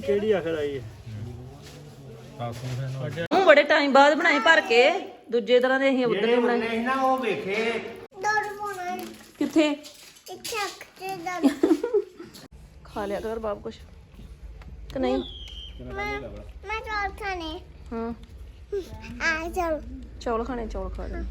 ਕਿਹੜੀ ਆਖਰ ਆਈ ਹੈ? ਉਹ ਬੜੇ ਟਾਈਮ ਬਾਅਦ ਬਣਾਏ ਭਰ ਕੇ ਦੂਜੇ ਤਰ੍ਹਾਂ ਦੇ ਅਸੀਂ ਉਧਰ ਬਣਾਏ। ਨਹੀਂ ਨਾ ਉਹ ਵੇਖੇ। ਕਿੱਥੇ? ਇੱਥੇ ਅੱਖ ਤੇ ਖਾ ਲਿਆ ਕਰ ਬਾਪ ਕੁਛ। ਕਿ ਨਹੀਂ? ਮੈਂ ਮੈਂ ਚੌਲ ਖਾਣੇ। ਹਾਂ। ਆ ਚਲ। ਚੌਲ ਖਾਣੇ ਚੌਲ ਖਾ ਲੈ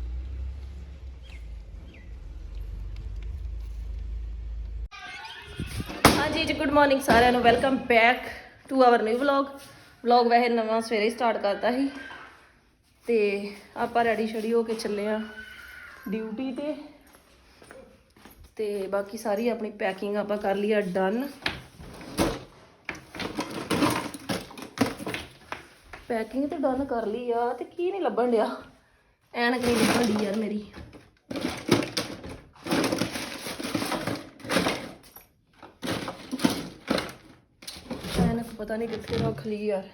ਹਾਂਜੀ ਜੀ ਗੁੱਡ ਮਾਰਨਿੰਗ ਸਾਰਿਆਂ ਨੂੰ। Welcome back to our new vlog vlog ਵੈਸੇ ਨਵਾਂ ਸਵੇਰੇ ਸਟਾਰਟ ਕਰਤਾ ਸੀ। ਤੇ ਆਪਾਂ ਰੈਡੀ ਸ਼ੜੀ ਹੋ ਕੇ ਚੱਲੇ ਆ ਡਿਊਟੀ ਤੇ। ਤੇ ਬਾਕੀ ਸਾਰੀ ਆਪਣੀ ਪੈਕਿੰਗ ਆਪਾਂ ਕਰ ਲਈ ਆ ਡਨ ਪੈਕਿੰਗ ਤੇ ਡਨ ਕਰ ਲਈ ਆ, ਤੇ ਕੀ ਨਹੀਂ ਲੱਭਣ ਡਿਆ? ਐਨਕ ਨਹੀਂ ਲੱਭਣ ਡਈ ਯਾਰ ਮੇਰੀ ਐਨਕ ਪਤਾ ਨਹੀਂ ਕਿੱਥੇ ਰੱਖ ਲਈ ਯਾਰ।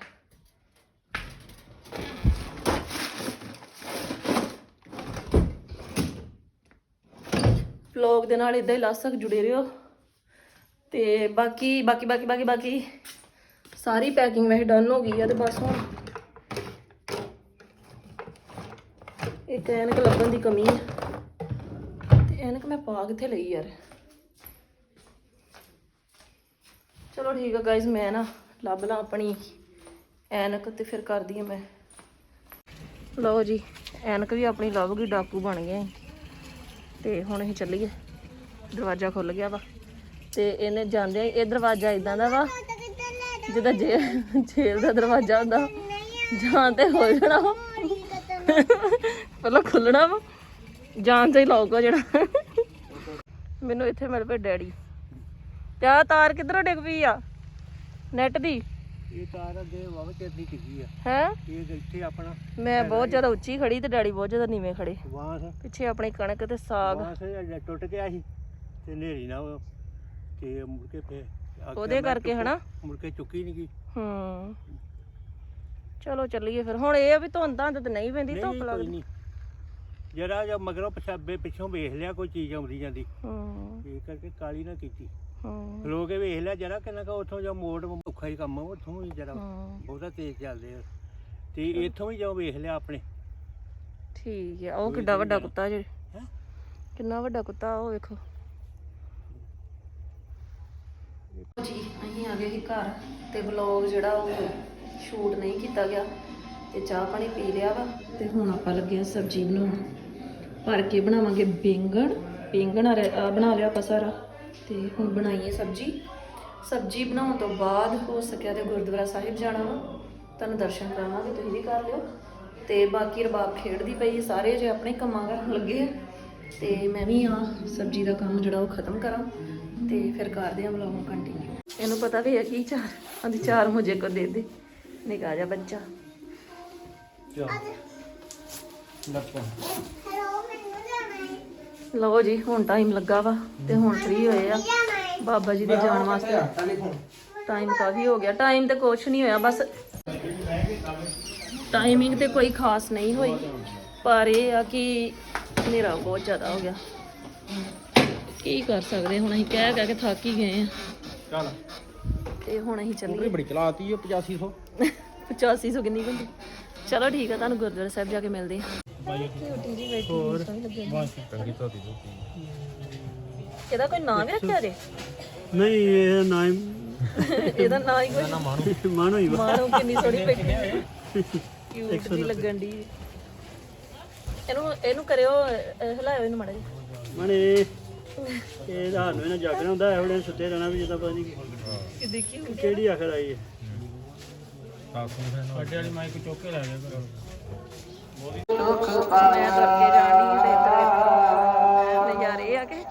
ਵਲੌਗ ਦੇ ਨਾਲ ਇਦਾਂ ਹੀ ਲਾਸਕ ਤੱਕ ਜੁੜੇ ਰਹੋ। ਤੇ ਬਾਕੀ ਬਾਕੀ ਬਾਕੀ ਬਾਕੀ ਬਾਕੀ ਸਾਰੀ ਪੈਕਿੰਗ ਵੈਸੇ ਡਨ ਹੋ ਗਈ ਆ ਤੇ ਬਸ ਹੁਣ ਇੱਕ ਐਨਕ ਲੱਭਣ ਦੀ ਕਮੀ ਹੈ ਤੇ ਐਨਕ ਮੈਂ ਪਾ ਕਿੱਥੇ ਲਈ ਯਾਰ? ਚਲੋ ਠੀਕ ਆ ਗਾਇਜ਼ ਮੈਂ ਨਾ ਲੱਭ ਲਾਂ ਆਪਣੀ। ਐਨਕ ਤੇ ਫਿਰ ਕਰਦੀ ਆ ਮੈਂ। ਲਓ ਜੀ, ਐਨਕ ਵੀ ਆਪਣੀ ਲੱਭ ਗਈ, ਡਾਕੂ ਬਣ ਗਿਆ ਤੇ ਹੁਣ ਅਸੀਂ ਚੱਲੀਏ। ਦਰਵਾਜ਼ਾ ਖੁੱਲ ਗਿਆ ਵਾ। ਤੇ ਇਹਨੇ ਜਾਂਦੇ ਇਹ ਦਰਵਾਜ਼ਾ ਇਦਾਂ ਦਾ ਵਾ ਤਾਂ ਕਿੱਧਰ ਜਿੱਦਾਂ ਜੇਲ੍ਹ ਜੇਲ੍ਹ ਦਾ ਦਰਵਾਜ਼ਾ ਹੁੰਦਾ। ਜਾਂ ਤੇ ਹੋ ਜਾਣਾ ਵਾ। ਪਹਿਲਾਂ ਖੁੱਲਣਾ ਵਾ। ਜਾਨ ਤੇ ਲੋਕ ਹੋ ਜਿਹੜਾ ਮੈਨੂੰ ਇੱਥੇ ਮਿਲ ਪਏ ਡੈਡੀ। ਤੇ ਆ ਤਾਰ ਕਿੱਧਰੋਂ ਡਿੱਗ ਪਈ ਆ? ਨੈਟ ਦੀ? ਇਹ ਤਾਰ ਅੱਗੇ ਵਾਵਾ ਚਿਰਦੀ ਟਿਕੀ ਆ। ਹੈ? ਇਹ ਇੱਥੇ ਆਪਣਾ ਮੈਂ ਬਹੁਤ ਜ਼ਿਆਦਾ ਉੱਚੀ ਖੜੀ ਤੇ ਡੈਡੀ ਬਹੁਤ ਜ਼ਿਆਦਾ ਨੀਵੇਂ ਖੜੇ। ਬਾਂਸ ਪਿੱਛੇ ਆਪਣੀ ਕਣਕ ਤੇ ਸਾਗ। ਬਾਂਸ ਇਹ ਟੁੱਟ ਗਿਆ ਸੀ ਤੇ ਨੇਰੀ ਨਾ ਉਹ ਤੇ ਮੁੜ ਕੇ ਆਖਿਆ ਉਹਦੇ ਕਰਕੇ। ਹਨਾ? ਮੁੜ ਕੇ ਚੁੱਕੀ ਨਹੀਂ ਗਈ ਹੂੰ। ਚਲੋ ਚੱਲੀਏ ਫਿਰ। ਹੁਣ ਇਹ ਆ ਵੀ ਧੁੰਦ ਧੰਦ ਤੇ ਨਹੀਂ ਪੈਂਦੀ ਧੁੱਪ ਲੱਗਦੀ। ਜਰਾ ਜਾਂ ਮਗਰੋਂ ਪਛਾਬੇ ਪਿੱਛੋਂ ਵੇਖ ਲਿਆ ਕੋਈ ਚੀਜ਼ ਆਉਂਦੀ ਜਾਂਦੀ। ਹੂੰ। ਇਹ ਕਰਕੇ ਕਾਲੀ ਨਾ ਕੀਤੀ। ਹੂੰ। ਲੋਕ ਇਹ ਵੇਖ ਲਿਆ ਜਰਾ ਕਿੰਨਾ ਕਾ ਉੱਥੋਂ ਜਾਂ ਮੋੜ ਔਖਾ ਹੀ ਕੰਮ ਆ ਉੱਥੋਂ ਹੀ ਜਰਾ ਹੂੰ। ਬਹੁਤਾ ਤੇਜ਼ ਚੱਲਦੇ ਆ। ਤੇ ਇੱਥੋਂ ਵੀ ਜੋ ਵੇਖ ਲਿਆ ਆਪਣੇ। ਠੀਕ ਹੈ ਉਹ ਕਿੱਡਾ ਵੱਡਾ ਕੁੱਤਾ ਜੇ। ਹੈਂ? ਕਿੰਨਾ ਵੱਡਾ ਕੁੱਤਾ ਉਹ ਵੇਖੋ। ਜੀ ਅਸੀਂ ਆ ਗਏ ਸੀ ਘਰ ਤੇ ਵਲੌਗ ਜਿਹੜਾ ਉਹ ਸ਼ੂਟ ਨਹੀਂ ਕੀਤਾ ਗਿਆ। ਤੇ ਚਾਹ ਪਾਣੀ ਪੀ ਲਿਆ ਵਾ ਤੇ ਹੁਣ ਆਪਾਂ ਲੱਗੇ ਆ ਸਬਜ਼ੀ ਬਣਾਉਣ। ਭਰ ਕੇ ਬਣਾਵਾਂਗੇ ਬੈਂਗਣ। ਬੈਂਗਣ ਆ ਰਿਹਾ- ਆ ਬਣਾ ਲਿਆ ਆਪਾਂ ਸਾਰਾ। ਤੇ ਹੁਣ ਬਣਾਈਏ ਸਬਜ਼ੀ। ਸਬਜ਼ੀ ਬਣਾਉਣ ਤੋਂ ਬਾਅਦ ਹੋ ਸਕਿਆ ਤੇ ਗੁਰਦੁਆਰਾ ਸਾਹਿਬ ਜਾਣਾ ਵਾ। ਤੁਹਾਨੂੰ ਦਰਸ਼ਨ ਕਰਾਵਾਂਗੇ ਤੁਸੀਂ ਵੀ ਕਰ ਲਿਓ। ਤੇ ਬਾਕੀ ਰਬਾਬ ਖੇਡਦੀ ਪਈ ਸਾਰੇ ਜੇ ਆਪਣੇ ਕੰਮਾਂ ਕਰਨ ਲੱਗੇ ਆ। ਤੇ ਮੈਂ ਵੀ ਆ ਸਬਜ਼ੀ ਦਾ ਕੰਮ ਜਿਹੜਾ ਉਹ ਖਤਮ ਕਰਾਂ। ਤੇ ਫਿਰ ਕਰਦੇ ਆ ਵਲੌਗ ਕੰਟੀਨਿਊ ਇਹਨੂੰ ਪਤਾ ਵੀ ਹੈ ਕੀ ਚਾਰ ਆਂਦੀ ਚਾਰ ਮੁਝੇ ਕੋ ਦੇ ਦੇ। ਨਿਕਾ ਜਾ ਬੱਚਾ। ਜਾਣਾ ਹੈ ਲਓ ਜੀ ਹੁਣ ਟਾਈਮ ਲੱਗਾ ਵਾ ਤੇ ਹੁਣ ਫ੍ਰੀ ਹੋਏ ਆ। ਬਾਬਾ ਜੀ ਦੇ ਜਾਣ ਵਾਸਤੇ। ਟਾਈਮ ਕਾਫੀ ਹੋ ਗਿਆ। ਟਾਈਮ ਤੇ ਕੁਛ ਨਹੀਂ ਹੋਇਆ ਬਸ ਟਾਈਮਿੰਗ ਤੇ ਕੋਈ ਖਾਸ ਨਹੀਂ ਹੋਈ। ਪਰ ਇਹ ਆ ਕਿ ਹਨੇਰਾ ਬਹੁਤ ਜ਼ਿਆਦਾ ਹੋ ਗਿਆ। ਕੀ ਕਰ ਸਕਦੇ? ਹੁਣ ਅਸੀਂ ਕਹਿ ਕਹਿ ਕੇ ਥੱਕ ਹੀ ਗਏ ਆ। ਚੱਲ। ਤੇ ਹੁਣ ਅਸੀਂ ਚੱਲੀਏ। ਬੜੀ ਚਲਾਤੀ ਹੈ 8500 8500 ਕਿੰਨੀ ਹੁੰਦੀ? ਚਲੋ ਠੀਕ ਆ ਤੁਹਾਨੂੰ ਗੁਰਦੁਆਰਾ ਸਾਹਿਬ ਜਾ ਕੇ ਮਿਲਦੇ ਆ। ਹੋਰ? ਇਹਦਾ ਕੋਈ ਨਾਮ ਵੀ ਰੱਖਿਆ ਜੇ ਨਹੀਂ ਇਹ ਨਾ ਇਹਦਾ ਨਾਂ ਹੀ ਕੋਈ ਮਾਨੋ। ਹੀ ਮਾਰੋ ਕਿੰਨੀ ਸੋਹਣੀ ਬੈਠੀ ਕਿਊਟ ਦੀ ਲੱਗਣ ਦੀ ਇਹਨੂੰ ਇਹਨੂੰ ਕਰਿਓ ਅਹ, ਹਿਲਾਇਓ ਇਹਨੂੰ ਮਾੜਾ ਜਿਹਾ। ਮਨੇ ਇਹ ਰਾਤ ਨੂੰ ਇਹਨਾਂ ਜਾਗਣਾ ਹੁੰਦਾ ਐ ਉਹਨੇ ਸੁੱਤੇ ਰਹਿਣਾ ਵੀ ਜਿੱਦਾਂ ਪਤਾ ਨਹੀਂ ਕਿ। ਦੇਖੀ ਕਿਹੜੀ ਆਖਰ ਆਈ ਹੈ? ਸਾਡੇ ਵਾਲੀ ਮਾਈਕ ਚੁੱਕ ਕੇ ਲੈ ਗਿਆ ਕਰੋ। ਮੈਂ ਤੁਰ ਕੇ ਜਾਣੀ ਤੇ ਇੱਧਰ ਨਜ਼ਾਰੇ ਆ ਕੇ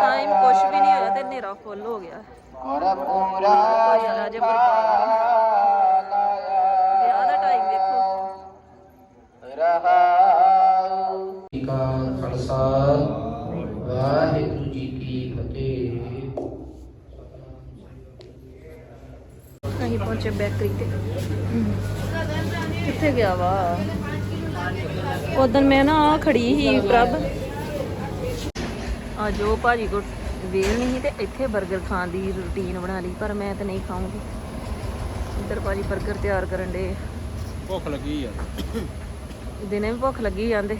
ਟਾਈਮ ਕੁਛ ਵੀ ਨਹੀਂ ਹੋਇਆ ਤੇ ਹਨੇਰਾ ਫੁੱਲ ਹੋ ਗਿਆ। ਕੋਈ ਜ਼ਿਆਦਾ ਜੇ ਬਰਬਾਦ ਪਹੁੰਚੇ ਬੇਕਰੀ ਤੇ। ਕਿੱਥੇ ਗਿਆ ਵਾ? ਉਦੋਂ ਮੈਂ ਨਾ ਖੜੀ ਸੀ ਪ੍ਰਭ। ਅੱਜ ਉਹ ਭਾਜੀ ਕੋ ਵੇਲ ਨਹੀਂ ਸੀ ਤੇ ਇੱਥੇ 버ਗਰ ਖਾਣ ਦੀ ਰੁਟੀਨ ਬਣਾ ਲਈ ਪਰ ਮੈਂ ਤਾਂ ਨਹੀਂ ਖਾਊਂਗੀ। ਇੱਧਰ ਭਾਜੀ 버ਗਰ ਤਿਆਰ ਕਰਨ ਦੇ। ਭੁੱਖ ਲੱਗੀ ਆ। ਦਿਨੇ ਵੀ ਭੁੱਖ ਲੱਗੀ ਜਾਂਦੇ।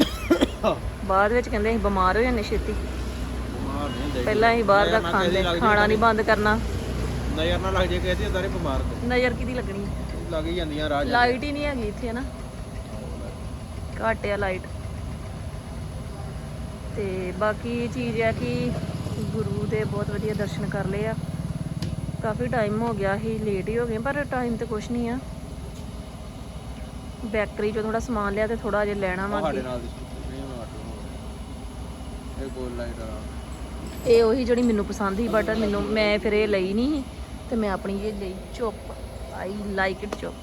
ਬਾਅਦ ਵਿੱਚ ਕਹਿੰਦੇ ਅਸੀਂ ਬਿਮਾਰ ਹੋ ਜਾਂਦੇ ਛੇਤੀ। ਪਹਿਲਾਂ ਅਸੀਂ ਬਾਹਰ ਦਾ ਖਾਂਦੇ ਖਾਣਾ ਨਹੀਂ ਬੰਦ ਕਰਨਾ। ਨਜ਼ਰ ਨਾ ਲੱਗ ਜੇ ਕਿਸੇ ਦੀ ਅਦਾਰੇ ਬਿਮਾਰ ਨਜ਼ਰ ਕਿਹਦੀ ਲੱਗਣੀ? ਲੱਗ ਹੀ ਜਾਂਦੀਆਂ ਰਾਜ ਲਾਈਟ ਹੀ ਨਹੀਂ ਹੈਗੀ ਇੱਥੇ ਨਾ ਘੱਟ ਆ ਲਾਈਟ। ਤੇ ਬਾਕੀ ਇਹ ਚੀਜ਼ ਆ ਕਿ ਗੁਰੂ ਦੇ ਬਹੁਤ ਵਧੀਆ ਦਰਸ਼ਨ ਕਰ ਲਏ ਆ। ਕਾਫੀ ਟਾਈਮ ਹੋ ਗਿਆ ਸੀ ਲੇਟ ਹੀ ਹੋ ਗਏ ਪਰ ਟਾਈਮ ਤੇ ਕੁਛ ਨਹੀਂ ਆ। ਬੈਕਰੀ ਚੋਂ ਥੋੜਾ ਸਮਾਨ ਲਿਆ ਤੇ ਥੋੜਾ ਜਿਹਾ ਲੈਣਾ ਵਾ ਸਾਡੇ। ਨਾਲ ਦੀ ਨਹੀਂ ਮੈਂ ਆਟੋ ਇਹ ਗੋਲ ਲਾਈਟ ਵਾਲਾ ਇਹ ਉਹੀ ਜਿਹੜੀ ਮੈਨੂੰ ਪਸੰਦ ਸੀ ਬਟ ਮੈਨੂੰ ਮੈਂ ਫਿਰ ਇਹ ਲਈ ਨਹੀਂ ਸੀ। ਤੇ ਮੈਂ ਆਪਣੀ ਇਹ ਲਈ ਚੁੱਪ। ਆਈ ਲਾਈਕ ਇਟ ਚੁੱਪ।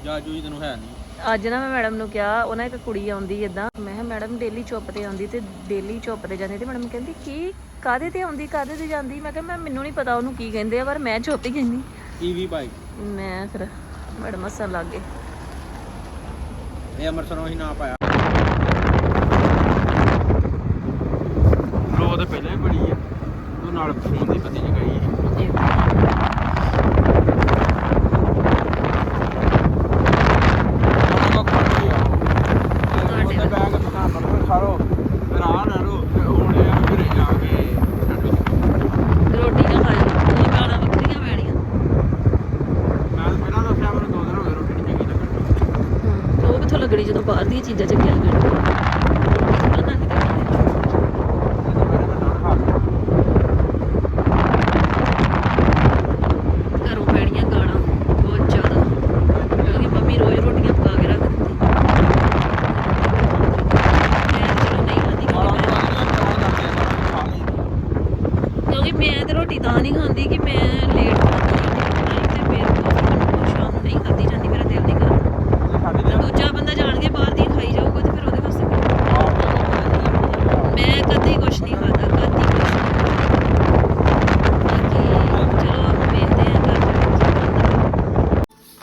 ਜਾਜੂ ਜੀ ਤੈਨੂੰ ਹੈ ਨਹੀਂ। ਅੱਜ ਨਾ ਮੈਂ ਮੈਡਮ ਨੂੰ ਕਿਹਾ ਉਹਨਾਂ ਇੱਕ ਕੁੜੀ ਆਉਂਦੀ ਇਦਾਂ ਮੈਂ ਕਿਹਾ ਮੈਡਮ ਡੇਲੀ ਚੁੱਪ ਤੇ ਆਉਂਦੀ ਤੇ ਡੇਲੀ ਚੁੱਪ ਤੇ ਜਾਂਦੀ। ਤੇ ਮੈਡਮ ਕਹਿੰਦੀ ਕੀ? ਕਾਦੇ ਤੇ ਆਉਂਦੀ ਕਾਦੇ ਤੇ ਜਾਂਦੀ? ਮੈਂ ਕਿਹਾ ਮੈਂ ਮੈਨੂੰ ਨਹੀਂ ਪਤਾ ਉਹਨੂੰ ਕੀ ਕਹਿੰਦੇ ਆ ਪਰ ਮੈਂ ਚੁੱਪ ਹੀ ਕਹਿੰਦੀ। ਈਵੀ ਬਾਈਕ ਮੈਂ ਫਿਰ ਮੈਡਮ ਹੱਸਣ ਲੱਗ ਗਏ। ਇਹ ਅਮਰਸਰੋਂ ਹੀ ਨਾ ਪਾਇਆ ਰੋ ਤੇ ਪਹਿਲਾਂ ਹੀ ਬੜੀ ਆ ਉਹ ਨਾਲ ਫੋਨ ਦੀ ਪੱਤੀ ਜਗਾਈ ਹੈ ਉਹਨਾਂ ਕੋ ਖੜੀ ਆ ਉਹ ਉਹਦੇ ਬੈਗ ਬਣਾ ਪਰ ਸਾਰੋ ਫਿਰ ਆ ਨਾ ਰੋ ਹੁਣ ਇਹ ਫਿਰ ਜਾ ਕੇ ਰੋਟੀ ਨਾ ਖਾਈ ਉਹ ਗਾਲਾਂ ਵੱਖਰੀਆਂ ਪੈਣੀਆਂ ਮੈਂ ਪਹਿਲਾਂ ਦੱਸਿਆ ਮੈਨੂੰ ਦੋ ਦਿਨ ਹੋ ਗਏ ਰੋਟੀ ਨਹੀਂ ਚੰਗੀ ਲੱਗਣ ਉਹ ਕਿੱਥੋਂ ਲੱਗਣੀ ਜਦੋਂ ਬਾਹਰ ਦੀਆਂ ਚੀਜ਼ਾਂ ਚੰਗੀਆਂ ਲੱਗਣਗੀਆਂ ਪਤਾ ਨਹੀਂ ਘਰੋਂ ਪੈਣੀਆਂ ਗਾਲਾਂ ਬਹੁਤ ਜ਼ਿਆਦਾ ਕਿਉਂਕਿ ਮੰਮੀ ਰੋਜ਼ ਰੋਟੀਆਂ ਪਕਾ ਕੇ ਰੱਖ ਦਿੰਦੀ ਮੈਂ ਤਾਂ ਚਲੋ ਨਹੀਂ ਖਾਂਦੀ ਕਿਉਂਕਿ ਮੈਂ ਕਿਉਂਕਿ ਮੈਂ ਤੇ ਰੋਟੀ ਤਾਂ ਨਹੀਂ ਖਾਂਦੀ ਕਿ ਮੈਂ ਲੇਟ ਖਾਂਦੀ ਤੇ ਮੇਰੇ ਕੋਲ ਸ਼ਾਮ ਨੂੰ ਨਹੀਂ ਖਾਦੀ ਜਾਂਦੀ ਮੇਰਾ ਦਿਲ ਨਹੀਂ ਕਰਦਾ ਤੇ ਦੂਜਾ ਬੰਦਾ ਜਾਣ ਕੇ ਬਾਹਰ ਦੀ ਖਾਈ ਜਾਊਗਾ ਤੇ ਫਿਰ ਉਹਦੇ ਵਾਸਤੇ ਕੀ? ਮੈਂ ਕਦੀ ਕੁਛ ਨਹੀਂ ਖਾਦਾ ਕਦੀ ਕੁਛ ਨਹੀਂ ਬਾਕੀ ਚਲੋ ਵੇਖਦੇ ਆਂ ਘਰ ਜਾ ਕੇ ਕੀ ਬਣਦਾ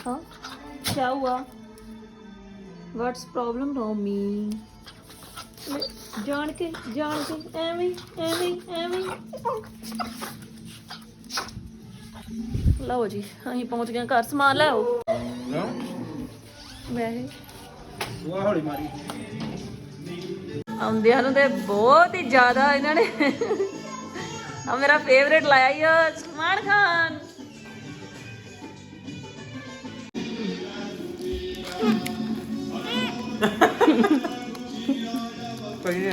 ਹਾਂ ਕੀ ਹੁਆ ਵਾਟਸ ਪ੍ਰੋਬਲਮ ਰੋਮੀ ਜਾਣ ਕੇ ਜਾਣ ਕੇ ਐਵੇਂ ਹੀ, ਐਵੇਂ ਹੀ, ਐਵੇਂ। ਹੀ। ਲਓ ਜੀ ਅਸੀਂ ਪਹੁੰਚ ਗਏ ਘਰ ਸਮਾਨ ਲੈ ਆਓ। ਵੈਸੇ ਉਹ ਹੌਲੀ ਮਾਰੀ। ਆਉਂਦਿਆਂ ਨੂੰ ਤੇ ਬਹੁਤ ਹੀ ਜ਼ਿਆਦਾ ਇਹਨਾਂ ਨੇ। ਆ ਮੇਰਾ ਫੇਵਰੇਟ ਲਾਇਆ ਈ ਓ ਸਲਮਾਨ ਖਾਨ। ਪਈ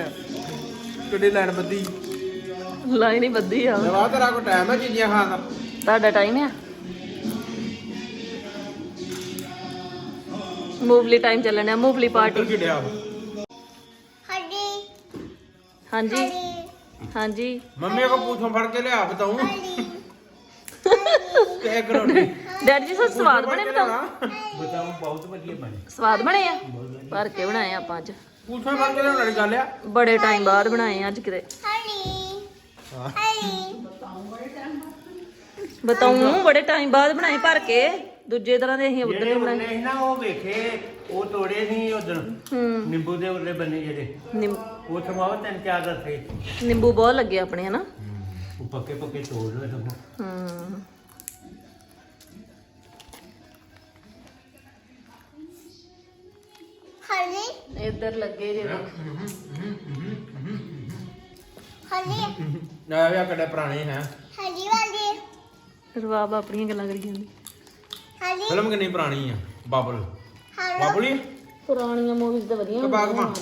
ਕਿੱਡੀ ਲੈਣ ਬੱਦੀ ਲਾਈਨ ਹੀ ਬੱਦੀ ਆ। ਨਵਾ ਤੇਰਾ ਕੋ ਟਾਈਮ ਹੈ ਚੀਜ਼ੀਆਂ ਖਾਣ ਦਾ। ਤੁਹਾਡਾ ਟਾਈਮ ਆ? ਮੂਵਲੀ ਟਾਈਮ ਚੱਲਣ ਆ ਮੂਵਲੀ ਪਾਰਟੀ ਕਿਡਿਆ ਹੱਡੀ ਹਾਂਜੀ। ਹਾਂਜੀ? ਮੰਮੀ ਕੋ ਪੂਛੋਂ ਫੜ ਕੇ ਲਿਆ ਬਤਾਉਂ ਹੱਡੀ ਤੇ ਡੈਡੀ ਜੀ ਸੋ ਸਵਾਦ ਬਣੇ ਬਤਾਓ ਬਤਾਉਂ ਬਹੁਤ ਵਧੀਆ ਬਣੇ। ਸਵਾਦ ਬਣੇ ਆ? ਭਰ ਕੇ ਬਣਾਏ ਆ ਆਪਾਂ ਅੱਜ। ਪੂਛੋਂ ਫੜ ਕੇ ਲਿਆਉਣ ਵਾਲੀ ਗੱਲ ਆ। ਬੜੇ ਟਾਈਮ ਬਾਅਦ ਬਣਾਏ ਆ ਅੱਜ ਕਿਤੇ। ਹੱਡੀ ਬਤਾਉਂ ਬੜੇ ਟਾਈਮ ਬਾਅਦ ਬਣਾਏ ਭਰ ਕੇ। ਦੂਜੇ ਤਰ੍ਹਾਂ ਦੇ ਅਸੀਂ ਉਧਰ ਜਿਹੜੇ ਬਣਾਏ। ਸੀ ਨਾ ਉਹ ਵੇਖੇ ਉਹ ਤੋੜੇ ਸੀ ਉਧਰ। ਹੂੰ। ਨਿੰਬੂ ਦੇ ਉਰਲੇ ਬੰਨੇ ਜਿਹੜੇ। ਨਿੰਮ- ਉਹ ਸਮਾਓ ਤਿੰਨ ਚਾਰ ਦੱਸੇ ਨਿੰਬੂ ਬਹੁਤ ਲੱਗੇ ਆਪਣੇ ਹਨਾ? ਉਹ ਪੱਕੇ ਪੱਕੇ ਤੋੜ ਲਏ ਸਭ ਹੂੰ। ਹੱਡੀ ਇੱਧਰ ਲੱਗੇ ਜਿਹੜੇ ਹੱਡੀ ਨਾ ਵੀ ਆ ਕਿੱਡੇ ਪੁਰਾਣੇ ਹੈ। ਹੱਡੀ ਵਾਲੀ? ਰਵਾਬ ਆਪਣੀਆਂ ਗੱਲਾਂ ਕਰੀ ਜਾਂਦੀ। ਹੱਡੀ ਫਿਲਮ ਕਿੰਨੀ ਪੁਰਾਣੀ ਆ? ਬਾਬਲ। ਹਲੋ? ਬਾਬੁਲੀ ਪੁਰਾਣੀਆਂ ਮੂਵੀਜ਼ ਤਾਂ ਵਧੀਆ ਕਿ ਬਾਗਵਾਨ?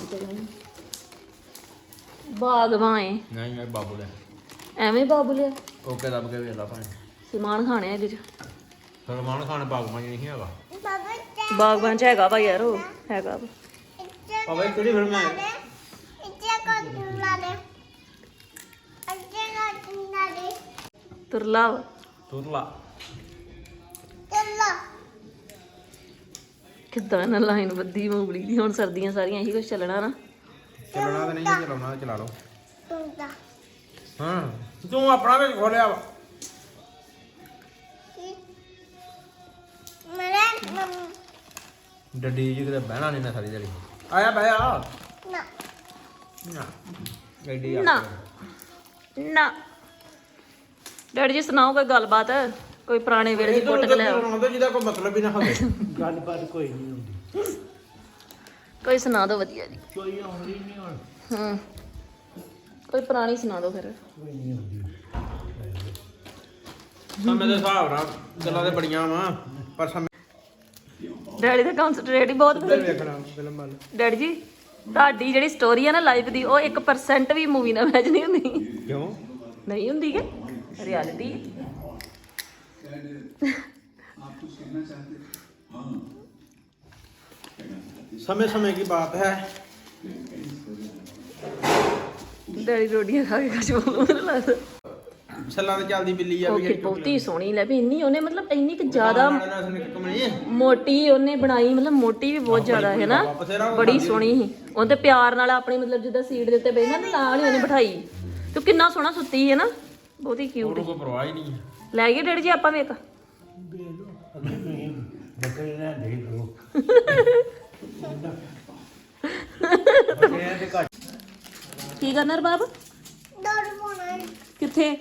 ਬਾਗਵਾਂ ਨਹੀਂ ਇਹ ਬਾਬੁਲ ਹੈ ਐਵੇਂ ਬਾਬੂਲੇ ਓਕੇ ਦੱਬ ਕੇ ਵੇਲਾ ਭਾਵੇਂ। ਸਲਮਾਨ ਖਾਨ ਹੈ ਇਹਦੇ ਚ। ਸਲਮਾਨ ਖਾਨ ਬਾਗਮਾਨ ਨਹੀਂ ਹੈਗਾ। ਬਾਬਾ ਚਾ ਬਾਗਵਾਨ ਚ ਹੈਗਾ ਵਾ ਯਾਰ ਉਹ ਹੈਗਾ ਵਾ। ਇਹ ਕਿਹੜੀ ਫਿਲਮ ਹੈ ਤੁਰਲਾ ਵਾ। ਤੁਰਲਾ। ਕਿੱਦਾਂ ਨਾ ਲਾਈਨ ਬੱਦੀ ਮੂੰਗਲੀ ਦੀ। ਹੁਣ ਸਰਦੀਆਂ ਸਾਰੀਆਂ ਇਹੀ ਕੁਝ ਚੱਲਣਾ ਨਾ। ਚੱਲਣਾ ਤਾਂ ਨਹੀਂ ਜੇ ਚਲਾਉਣਾ ਚਲਾ ਲਓ। ਹਾਂ ਤੂੰ ਆਪਣਾ ਵੀ ਖੋਲਿਆ ਵਾ। ਮੇਰੇ ਮਮ ਡੱਡੀ ਜੀ ਕਿਤੇ ਬਹਿਣਾ ਨਹੀਂ ਨਾ ਸਾਰੀ ਦਿਹਾੜੀ। ਆਇਆ ਬਹਿ ਆ। ਨਾ। ਨਾ। ਐਡੀ ਨਾ। ਨਾ। ਡੈਡੀ ਜੀ ਸੁਣਾਓ ਕੋਈ ਗੱਲਬਾਤ? ਕੋਈ ਪੁਰਾਣੇ ਵੇਲੇ ਦੀ ਕੇ ਲਿਆਓ। ਬਣਾਉਂਦੇ ਜਿਹਦਾ ਕੋਈ ਮਤਲਬ ਹੀ ਨਾ ਹੋਵੇ। ਗੱਲਬਾਤ ਕੋਈ ਨਹੀਂ ਹੁੰਦੀ। ਕੋਈ ਸੁਣਾ ਦਿਓ ਵਧੀਆ ਜੀ। ਕੋਈ ਆਉਂਦੀ ਨਹੀਂ ਹੁਣ। ਹੂੰ। ਕੋਈ ਪੁਰਾਣੀ ਸੁਣਾ ਦਿਓ ਫਿਰ। ਕੋਈ ਨਹੀਂ ਹੁੰਦੀ ਸਮੇਂ ਦੇ ਹਿਸਾਬ ਨਾਲ ਗੱਲਾਂ ਤੇ ਬੜੀਆਂ ਵਾ ਪਰ ਸਮੇਂ ਡੈਡੀ ਦਾ ਕਨਸੈਂਟਰੇਟ ਹੀ ਬਹੁਤ ਤੇ ਵੇਖਣਾ ਫਿਲਮ ਵੱਲ ਡੈਡੀ ਜੀ ਤੁਹਾਡੀ ਜਿਹੜੀ ਸਟੋਰੀ ਹੈ ਨਾ ਲਾਈਫ ਦੀ ਉਹ 1% ਵੀ ਮੂਵੀ ਨਾਲ ਮੈਚ ਨਹੀਂ ਹੁੰਦੀ ਕਿਉਂ ਨਹੀਂ ਹੁੰਦੀ ਕਿ ਰਿਐਲਿਟੀ समय समय की बात है ਡੈਡੀ ਰੋਟੀਆਂ ਖਾ ਕੇ ਕੁਝ ਬੋਲਣ ਲੱਗਦਾ ਛੱਲਾਂ ਤੇ ਚੱਲਦੀ ਬਿੱਲੀ ਆ ਓਕੇ ਬਹੁਤੀ ਸੋਹਣੀ ਲੈ ਵੀ ਇੰਨੀ ਉਹਨੇ ਮਤਲਬ ਇੰਨੀ ਕਿ ਜ਼ਿਆਦਾ ਮੋਟੀ ਉਹਨੇ ਬਣਾਈ ਮਤਲਬ ਮੋਟੀ ਵੀ ਬਹੁਤ ਜ਼ਿਆਦਾ ਹੈ ਨਾ। ਬੜੀ ਸੋਹਣੀ ਸੀ। ਉਹਦੇ ਪਿਆਰ ਨਾਲ ਆਪਣੀ ਮਤਲਬ ਜਿੱਦਾਂ ਸੀਟ ਦੇ ਉੱਤੇ ਬੈਠੀ ਨਾ ਨਾਲ ਹੀ ਉਹਨੇ ਬਿਠਾਈ। ਤੂੰ ਕਿੰਨਾ ਸੋਹਣਾ ਸੁੱਤੀ ਹੈ ਨਾ। ਬਹੁਤੀ ਕਿਊਟ ਕੋਈ ਪਰਵਾਹ ਹੀ ਨਹੀਂ ਲੈ ਗਏ ਡੈਡੀ ਜੀ ਆਪਾਂ ਬੱਕਰੇ ਦੇਖ ਘੱਟ। ਕੀ ਕਰਨਾ ਰਬਾਬ? ਡਰ ਪੋਣਾ ਕਿੱਥੇ?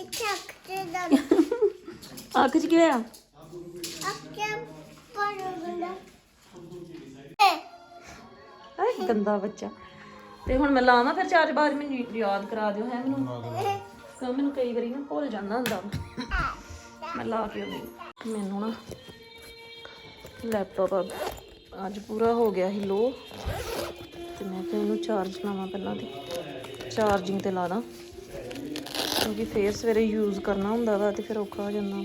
ਇੱਥੇ ਅੱਖ ਤੇ ਡਰ ਅੱਖ 'ਚ ਕੀ ਹੋਇਆ? ਅੱਖੇ ਪਰ ਗੰਦਾ ਬੱਚਾ। ਤੇ ਹੁਣ ਮੈਂ ਲਾਵਾਂ ਫਿਰ ਚਾਰ ਬਾਰ ਮੈਨੂੰ ਯਾਦ ਕਰਾ ਦਿਓ ਹੈ ਮੈਨੂੰ। ਕਿਉਂ ਮੈਨੂੰ ਕਈ ਵਾਰੀ ਨਾ ਭੁੱਲ ਜਾਂਦਾ ਹੁੰਦਾ। ਮੈਂ ਲਾ ਕੇ ਆਉਂਦੀ ਮੈਨੂੰ ਨਾ ਲੈਪਟਾਪ ਅੱਜ ਪੂਰਾ ਹੋ ਗਿਆ ਸੀ ਲੋ। ਤੇ ਮੈਂ ਕਿਹਾ ਇਹਨੂੰ ਚਾਰਜ ਲਾਵਾਂ ਪਹਿਲਾਂ ਤੇ। ਚਾਰਜਿੰਗ ਤੇ ਲਾ ਦਾਂ। ਕਿਉਂਕਿ ਫੇਰ ਸਵੇਰੇ ਯੂਜ਼ ਕਰਨਾ ਹੁੰਦਾ ਵਾ ਤੇ ਫਿਰ ਔਖਾ ਹੋ ਜਾਂਦਾ।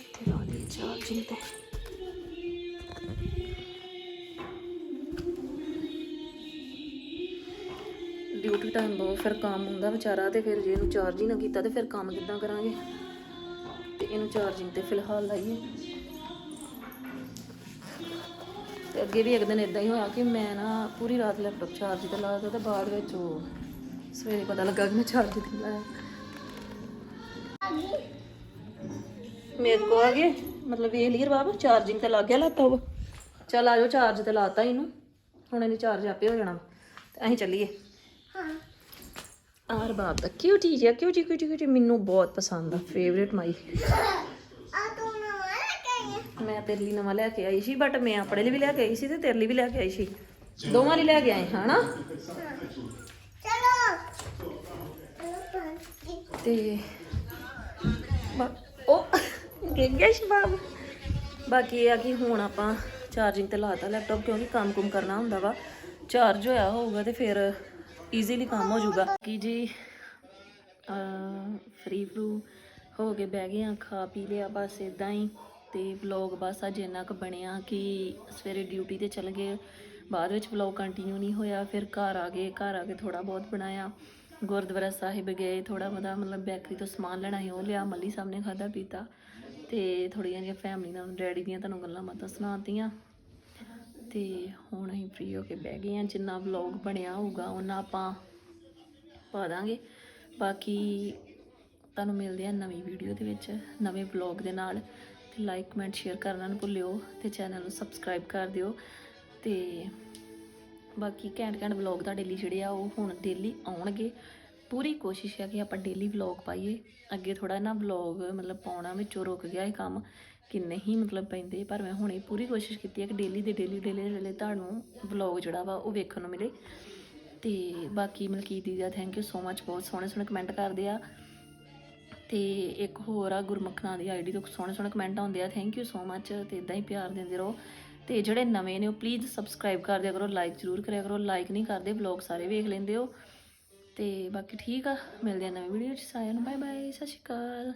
ਇੱਥੇ ਲਾ ਦੀ ਚਾਰਜਿੰਗ ਤੇ। ਡਿਊਟੀ ਟਾਈਮ ਬਹੁਤ ਫਿਰ ਕੰਮ ਹੁੰਦਾ ਵਿਚਾਰਾ ਤੇ ਫਿਰ ਜੇ ਇਹਨੂੰ ਚਾਰਜ ਹੀ ਨਾ ਕੀਤਾ ਤੇ ਫਿਰ ਕੰਮ ਕਿੱਦਾਂ ਕਰਾਂਗੇ? ਤੇ ਇਹਨੂੰ ਚਾਰਜਿੰਗ ਤੇ ਫਿਲਹਾਲ ਲਾਈਏ। ਤੇ ਅੱਗੇ ਵੀ ਇੱਕ ਦਿਨ ਇਦਾਂ ਹੀ ਹੋਇਆ ਕਿ ਮੈਂ ਨਾ ਪੂਰੀ ਰਾਤ ਲੈਪਟਾਪ ਚਾਰਜ ਤੇ ਲਾਇਆ ਤੇ ਬਾਅਦ ਵਿੱਚ ਉਹ ਸਵੇਰੇ ਪਤਾ ਲੱਗਾ ਕਿ ਮੈਂ ਚਾਰਜ ਤੇ ਲਾਇਆ। ਮੇਰੇ ਕੋ ਆ ਗਏ, ਮਤਲਬ ਇਹ ਲੀਰ ਬਾਬਾ ਚਾਰਜਿੰਗ ਤੇ ਲੱਗ ਗਿਆ ਲਾਤਾ ਲੈਪਟਾਪ। ਚੱਲ ਆਜੋ ਚਾਰਜ ਤੇ ਲਾਤਾ ਇਹਨੂੰ। ਹੁਣ ਇਹਨੂੰ ਚਾਰਜ ਆਪੇ ਹੋ ਜਾਣਾ ਤੇ ਅਸੀਂ ਚੱਲੀਏ। ਆਰ ਬਾਪ ਦਾ ਕਿਊਟੀ ਜਿਹਾ ਕਿਊਟੀ ਕਿਊਟੀ ਕਿਊਟੀ ਮੈਨੂੰ ਬਹੁਤ ਪਸੰਦ ਆ ਫੇਵਰੇਟ ਮਾਈ। ਆ ਮੈਂ ਤੇਰੇ ਲਈ ਨਵਾਂ ਲੈ ਕੇ ਆਈ ਸੀ ਬਟ ਮੈਂ ਆਪਣੇ ਲਈ ਵੀ ਲੈ ਕੇ ਆਈ ਸੀ ਤੇ ਤੇਰੇ ਲਈ ਵੀ ਲੈ ਕੇ ਆਈ ਸੀ। ਦੋਵਾਂ ਲਈ ਲੈ ਕੇ ਆਏ, ਹਨਾ? ਚਲੋ ਤੇ ਉਹ ਗਿੱਗਿਆ ਸ਼ਬਾਬ ਬਾਕੀ ਇਹ ਆ ਕਿ ਹੁਣ ਆਪਾਂ ਚਾਰਜਿੰਗ ਤੇ ਲਾਤਾ ਲੈਪਟਾਪ ਕਿਉਂਕਿ ਕੰਮ-ਕੁਮ ਕਰਨਾ ਹੁੰਦਾ ਵਾ। ਚਾਰਜ ਹੋਇਆ ਹੋਊਗਾ ਤੇ ਫਿਰ ਈਜ਼ੀਲੀ ਕੰਮ ਹੋ ਜਾਊਗਾ। ਕਿ ਜੀ ਫ੍ਰੀ ਫਰੂ ਹੋ ਕੇ ਬਹਿ ਗਏ ਆ, ਖਾ ਪੀ ਲਿਆ, ਬਸ ਇਦਾਂ ਹੀ। ਤੇ ਵਲੌਗ ਬਸ ਅੱਜ ਇੰਨਾ ਕੁ ਬਣਿਆ ਕਿ ਸਵੇਰੇ ਡਿਊਟੀ ਤੇ ਚਲ ਗਏ। ਬਾਅਦ ਵਿੱਚ ਵਲੌਗ ਕੰਟੀਨਿਊ ਨਹੀਂ ਹੋਇਆ, ਫਿਰ ਘਰ ਆ ਗਏ, ਘਰ ਆ ਕੇ ਥੋੜਾ ਬਹੁਤ ਬਣਾਇਆ। ਗੁਰਦੁਆਰਾ ਸਾਹਿਬ ਗਏ ਥੋੜਾ ਬਹੁਤਾ ਮਤਲਬ ਬੈਕਰੀ ਤੋਂ ਸਮਾਨ ਲੈਣਾ ਸੀ, ਉਹ ਲਿਆ, ਮੱਲੀ ਸਾਹਿਬ ਨੇ ਖਾਦਾ ਪੀਤਾ। ਤੇ ਥੋੜੀਆਂ ਜਿਹੀਆਂ ਫੈਮਲੀ ਨਾਲ, ਡੈਡੀ ਦੀਆਂ ਤੁਹਾਨੂੰ ਗੱਲਾਂ ਬਾਤਾਂ ਸੁਣਾਤੀਆਂ। ਤੇ ਹੁਣ ਅਸੀਂ ਫ੍ਰੀ ਹੋ ਕੇ ਬਹਿ ਗਏ ਆ ਜਿੰਨਾ ਵਲੌਗ ਬਣਿਆ ਹੋਊਗਾ ਉਹਨਾਂ ਆਪਾਂ ਪਾ ਦਾਂਗੇ। ਬਾਕੀ ਤੁਹਾਨੂੰ ਮਿਲਦੇ ਆ ਨਵੀਂ ਵੀਡੀਓ ਦੇ ਵਿੱਚ, ਨਵੇਂ ਵਲੌਗ ਦੇ ਨਾਲ। ਤੇ ਲਾਈਕ ਕਮੈਂਟ ਸ਼ੇਅਰ ਕਰਨਾ ਨਾ ਭੁੱਲਿਓ ਤੇ ਚੈਨਲ ਨੂੰ ਸਬਸਕ੍ਰਾਈਬ ਕਰ ਦਿਓ। ਤੇ ਬਾਕੀ ਘੈਂਟ ਘੈਂਟ ਵਲੌਗ ਤੁਹਾਡੇ ਲਈ ਜਿਹੜੇ ਆ, ਉਹ ਹੁਣ ਡੇਲੀ ਆਉਣਗੇ। ਪੂਰੀ ਕੋਸ਼ਿਸ਼ ਹੈ ਕਿ ਆਪਾਂ ਡੇਲੀ ਵਲੌਗ ਪਾਈਏ। ਅੱਗੇ ਥੋੜਾ ਨਾ ਵਲੌਗ ਮਤਲਬ ਪਾਉਣਾ ਵਿੱਚੋਂ ਰੁਕ ਗਿਆ ਇਹ ਕੰਮ, ਕਿ ਨਹੀਂ ਮਤਲਬ ਪੈਂਦੇ। ਪਰ ਮੈਂ ਹੁਣੇ ਪੂਰੀ ਕੋਸ਼ਿਸ਼ ਕੀਤੀ ਹੈ ਕਿ ਡੇਲੀ ਦੇ ਡੇਲੀ ਡੇਲੀ ਦੇ ਡੇਲੀ ਤੁਹਾਨੂੰ ਵਲੌਗ ਜਿਹੜਾ ਵਾ, ਉਹ ਵੇਖਣ ਨੂੰ ਮਿਲੇ। ਤੇ ਬਾਕੀ ਮਲਕੀਤ ਦੀ ਦਾ ਥੈਂਕ ਯੂ ਸੋ ਮੱਚ ਬਹੁਤ ਸੋਹਣੇ ਸੋਹਣੇ ਕਮੈਂਟ ਕਰਦੇ ਆ। ਤੇ ਇੱਕ ਹੋਰ ਆ ਗੁਰਮੁਖ ਨਾਂ ਦੀ ਆਈਡੀ ਤੋਂ ਸੋਹਣੇ ਸੋਹਣੇ ਕਮੈਂਟ ਆਉਂਦੇ ਆ ਥੈਂਕ ਯੂ ਸੋ ਮੱਚ ਤੇ ਇਦਾਂ ਹੀ ਪਿਆਰ ਦਿੰਦੇ ਰਹੋ। ਤੇ ਜਿਹੜੇ ਨਵੇਂ ਨੇ ਉਹ ਪਲੀਜ਼ ਸਬਸਕ੍ਰਾਈਬ ਕਰ ਦਿਆ ਕਰੋ ਲਾਈਕ ਜ਼ਰੂਰ ਕਰਿਆ ਕਰੋ। ਲਾਈਕ ਨਹੀਂ ਕਰਦੇ ਵਲੌਗ ਸਾਰੇ ਵੇਖ ਲੈਂਦੇ ਹੋ। ਤੇ ਬਾਕੀ ਠੀਕ ਆ, ਮਿਲਦੇ ਆ ਨਵੀਂ ਵੀਡੀਓ ਚ ਸਾਰਿਆਂ ਨੂੰ ਬਾਏ ਬਾਏ ਸਤਿ ਸ਼੍ਰੀ ਅਕਾਲ।